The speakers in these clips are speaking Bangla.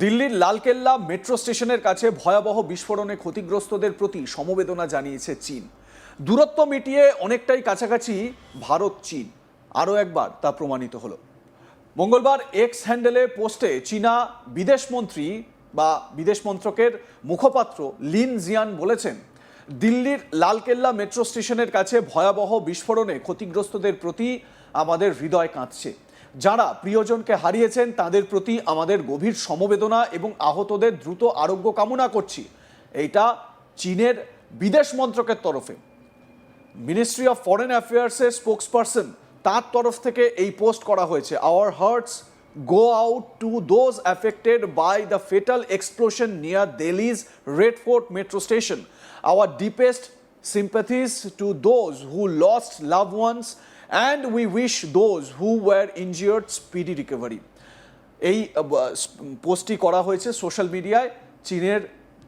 দিল্লির লালকেল্লা মেট্রো স্টেশনের কাছে ভয়াবহ বিস্ফোরণে ক্ষতিগ্রস্তদের প্রতি সমবেদনা জানিয়েছে চীন। দূরত্ব মিটিয়ে অনেকটাই কাছাকাছি ভারত, চীন। আরও একবার তা প্রমাণিত হলো। মঙ্গলবার এক্স হ্যান্ডেলে পোস্টে চীনা বিদেশমন্ত্রী বা বিদেশ মন্ত্রকের মুখপাত্র লিন জিয়ান বলেছেন, দিল্লির লালকেল্লা মেট্রো স্টেশনের কাছে ভয়াবহ বিস্ফোরণে ক্ষতিগ্রস্তদের প্রতি আমাদের হৃদয় কাঁদছে যারা প্রিয়জনকে হারিয়েছেন, তাদের প্রতি আমাদের গভীর সমবেদনা এবং আহতদের দ্রুত আরোগ্য কামনা করছি। এইটা চীনের বিদেশ মন্ত্রকের তরফে। মিনিস্ট্রি অফ ফরেন অ্যাফেয়ার্সের স্পোক্সপারসন তার তরফ থেকে এই পোস্ট করা হয়েছে। Our hearts go out to those affected by the fatal explosion near Delhi's Red Fort metro station our deepest sympathies to those who lost loved ones and we wish those who were injured speedy recovery. এই পোস্টটি করা হয়েছে সোশ্যাল মিডিয়ায় চীনের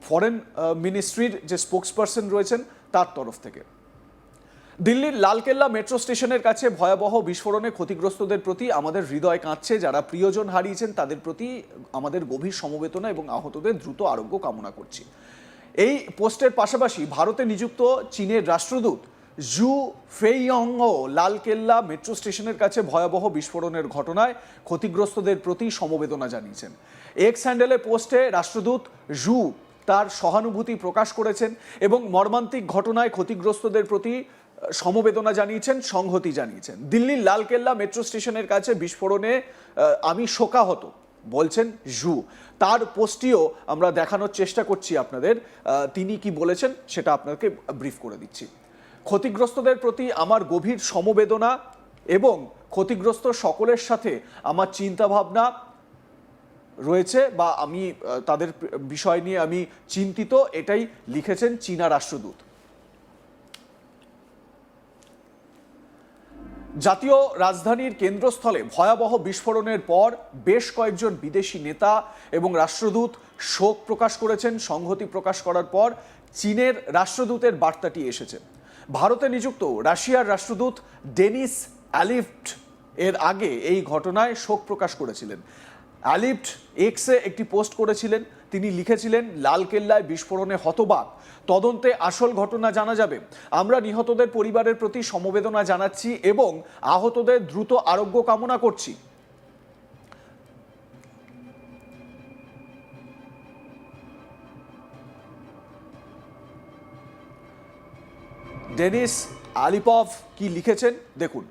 ফরেন মিনিস্ট্রির যে স্পোক্সপারসন রয়েছেন তার তরফ থেকে। দিল্লির লালকেল্লা মেট্রো স্টেশনের কাছে ভয়াবহ বিস্ফোরণে ক্ষতিগ্রস্তদের প্রতি আমাদের হৃদয় কাঁদছে। যারা প্রিয়জন হারিয়েছেন তাদের প্রতি আমাদের গভীর সমবেদনা এবং আহতদের দ্রুত আরোগ্য কামনা করছি। এই পোস্টের পাশাপাশি ভারতে নিযুক্ত চীনের রাষ্ট্রদূত জু ফেইয়ংও লালকেল্লা মেট্রো স্টেশনের কাছে ভয়াবহ বিস্ফোরণের ঘটনায় ক্ষতিগ্রস্তদের প্রতি সমবেদনা জানিয়েছেন। এক্স হ্যান্ডেলে পোস্টে রাষ্ট্রদূত জু তার সহানুভূতি প্রকাশ করেছেন এবং মর্মান্তিক ঘটনায় ক্ষতিগ্রস্তদের প্রতি সমবেদনা জানিয়েছেন, সংহতি জানিয়েছেন। দিল্লির লালকেল্লা মেট্রো স্টেশনের কাছে বিস্ফোরণে আমি শোকাহত, বলছেন জু। তার পোস্টটিও আমরা দেখানোর চেষ্টা করছি আপনাদের তিনি কি বলেছেন সেটা আপনাকে ব্রিফ করে দিচ্ছি। ক্ষতিগ্রস্তদের প্রতি আমার গভীর সমবেদনা এবং ক্ষতিগ্রস্ত সকলের সাথে আমার চিন্তাভাবনা রয়েছে বা আমি তাদের বিষয় নিয়ে আমি চিন্তিত, এটাই লিখেছেন চীনা রাষ্ট্রদূত। জাতীয় রাজধানীর কেন্দ্রস্থলে ভয়াবহ বিস্ফোরণের পর বেশ কয়েকজন বিদেশি নেতা এবং রাষ্ট্রদূত শোক প্রকাশ করেছেন। সংহতি প্রকাশ করার পর চীনের রাষ্ট্রদূতের বার্তাটি এসেছে। ভারতে নিযুক্ত রাশিয়ার রাষ্ট্রদূত ডেনিস অ্যালিফট এর আগে এই ঘটনায় শোক প্রকাশ করেছিলেন। অ্যালিফট এক্সে একটি পোস্ট করেছিলেন। তিনি লিখেছিলেন লালকেল্লায় বিস্ফোরণে হতবাক। তদন্তে আসল ঘটনা জানা যাবে। আমরা নিহতদের পরিবারের প্রতি সমবেদনা জানাচ্ছি এবং আহতদের দ্রুত আরোগ্য কামনা করছি। ডেনিস আলিপভ কি লিখেছেন? দেখুন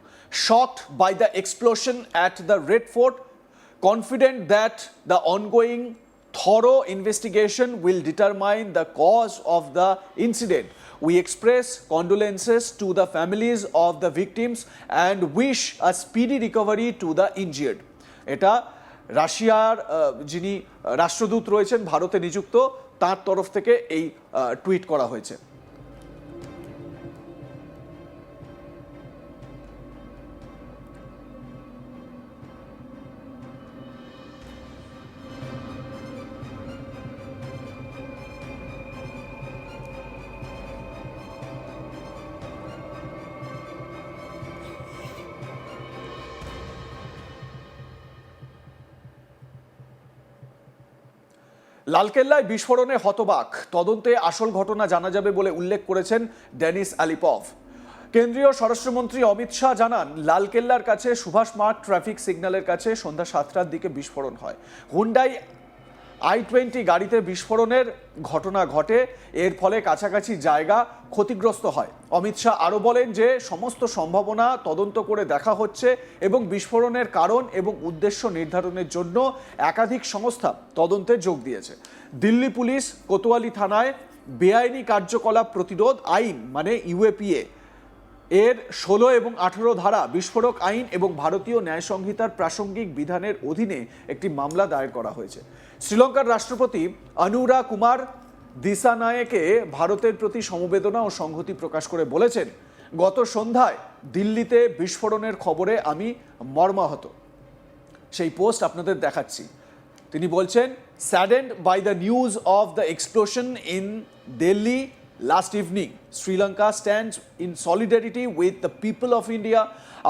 shocked by the explosion at the Red Fort confident that the ongoing thorough investigation will determine the cause of the incident we express condolences to the families of the victims and wish a speedy recovery to the injured এটা রাশিয়ার যিনি রাষ্ট্রদূত রয়েছেন, ভারতে নিযুক্ত, তার তরফ থেকে এই টুইট করা হয়েছে। লালকেল্লায় বিস্ফোরণে হতবাক। তদন্তে আসল ঘটনা জানা যাবে বলে উল্লেখ করেছেন ডেনিস আলিপভ। কেন্দ্রীয় স্বরাষ্ট্রমন্ত্রী অমিত শাহ জানান, লালকেল্লার কাছে সুভাষ মার্গ ট্রাফিক সিগন্যালের কাছে সন্ধ্যা সাতটার দিকে বিস্ফোরণ হয়। হুন্ডাই আই টোয়েন্টি গাড়িতে বিস্ফোরণের ঘটনা ঘটে। এর ফলে কাছাকাছি জায়গা ক্ষতিগ্রস্ত হয়। অমিত শাহ আরও বলেন যে, সমস্ত সম্ভাবনা তদন্ত করে দেখা হচ্ছে এবং বিস্ফোরণের কারণ এবং উদ্দেশ্য নির্ধারণের জন্য একাধিক সংস্থা তদন্তে যোগ দিয়েছে। দিল্লি পুলিশ কোতোয়ালি থানায় বেআইনি কার্যকলাপ প্রতিরোধ আইন মানে ইউএপিএ এর ষোলো এবং আঠেরো ধারা বিস্ফোরক আইন এবং ভারতীয় ন্যায় সংহিতার প্রাসঙ্গিক বিধানের অধীনে একটি মামলা দায়ের করা হয়েছে। শ্রীলঙ্কার রাষ্ট্রপতি অনুরা কুমার দিসানায়েকে ভারতের প্রতি সমবেদনা ও সংহতি প্রকাশ করে বলেছেন, গত সন্ধ্যায় দিল্লিতে বিস্ফোরণের খবরে আমি মর্মাহত। সেই পোস্ট আপনাদের দেখাচ্ছি। তিনি বলছেন, saddened by the news of the explosion in Delhi last evening Sri Lanka stands in solidarity with the people of India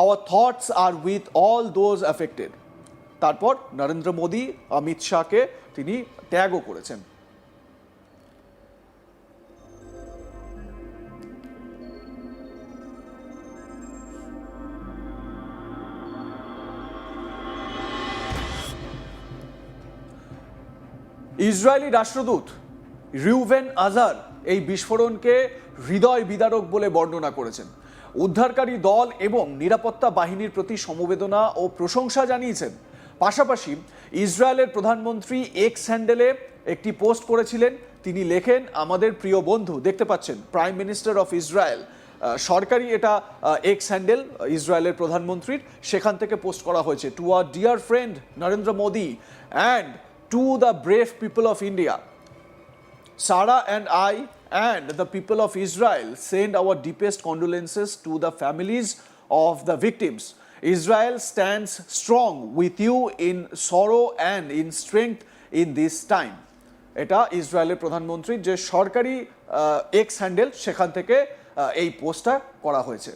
our thoughts are with all those affected তারপর নরেন্দ্র মোদী, অমিত শাহকে তিনি ট্যাগও করেছেন। ইসরায়েলি রাষ্ট্রদূত রিউভেন আজার এই বিস্ফোরণকে হৃদয় বিদারক বলে বর্ণনা করেছেন। উদ্ধারকারী দল এবং নিরাপত্তা বাহিনীর প্রতি সমবেদনা ও প্রশংসা জানিয়েছেন। পাশাপাশি ইসরায়েলের প্রধানমন্ত্রী এক্স হ্যান্ডেলে একটি পোস্ট করেছিলেন। তিনি লেখেন, আমাদের প্রিয় বন্ধু, দেখতে পাচ্ছেন, প্রাইম মিনিস্টার অফ ইসরায়েল। সরকারি এটা এক্স হ্যান্ডেল, ইসরায়েলের প্রধানমন্ত্রীর, সেখান থেকে পোস্ট করা হয়েছে। To our dear friend Narendra Modi and to the brave people of India Sara and I and the people of Israel send our deepest condolences to the families of the victims. Israel stands strong with you in sorrow and in strength in this time. এটা ইসরায়েলের প্রধানমন্ত্রীর যে সরকারি এক্স হ্যান্ডেল সেখান থেকে এই পোস্টটা করা হয়েছে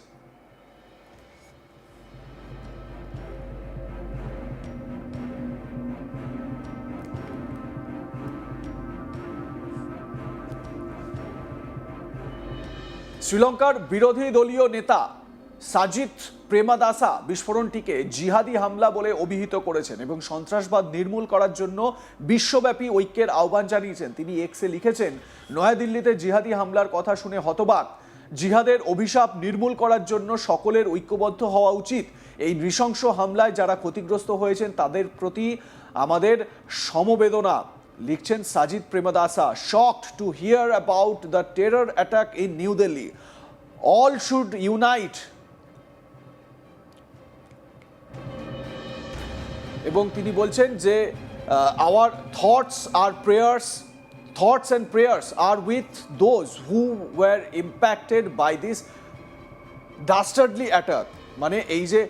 শ্রীলঙ্কার বিরোধী দলীয় নেতা সাজিদ প্রেমাদাসা বিস্ফোরণটিকে জিহাদি হামলা বলে অভিহিত করেছেন এবং সন্ত্রাসবাদ নির্মূল করার জন্য বিশ্বব্যাপী ঐক্যের আহ্বান জানিয়েছেন। তিনি এক্সে লিখেছেন, নয়াদিল্লিতে জিহাদি হামলার কথা শুনে হতবাক। জিহাদের অভিশাপ নির্মূল করার জন্য সকলের ঐক্যবদ্ধ হওয়া উচিত। এই নৃশংস হামলায় যারা ক্ষতিগ্রস্ত হয়েছেন, তাদের প্রতি আমাদের সমবেদনা। লিখছেন Sajith Premadasa shocked to hear about the terror attack in New Delhi all should unite এবং তিনি বলছেন যে our thoughts are prayers thoughts and prayers are with those who were impacted by this dastardly attack মানে এই যে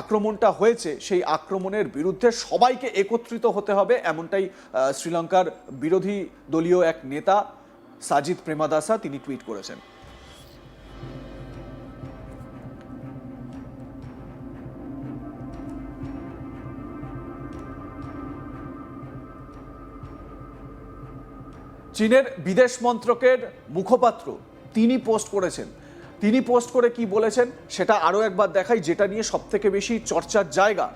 আক্রমণটা হয়েছে, সেই আক্রমণের বিরুদ্ধে সবাইকে একত্রিত হতে হবে, এমনটাই শ্রীলঙ্কার বিরোধী দলীয় এক নেতা সাজিদ প্রেমাদাসা তিনি টুইট করেছেন। চীনের বিদেশ মন্ত্রকের মুখপাত্র তিনি পোস্ট করেছেন তিনি পোস্ট করে কি বলেছেন সেটা আরও একবার দেখাই, যেটা নিয়ে সব থেকে বেশি চর্চার জায়গা।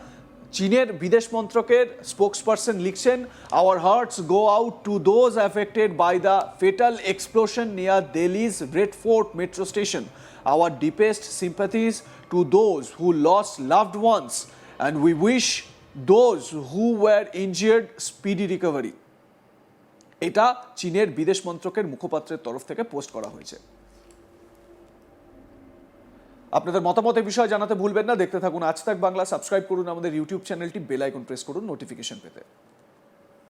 চীনের বিদেশ মন্ত্রকের স্পোক্সপারসন লিখছেন our hearts go out to those affected by the fatal explosion near Delhi's Red Fort metro station our deepest sympathies to those who lost loved ones and we wish those who were injured speedy recovery এটা চীনের বিদেশ মন্ত্রকের মুখপাত্রের তরফ থেকে পোস্ট করা হয়েছে। আপনাদের মতামতের বিষয়ে জানাতে ভুলবেন না। দেখতে থাকুন আজ তাক বাংলা, সাবস্ক্রাইব করুন আমাদের ইউটিউব চ্যানেলটি, বেল আইকন প্রেস করুন, নোটিফিকেশন পেতে।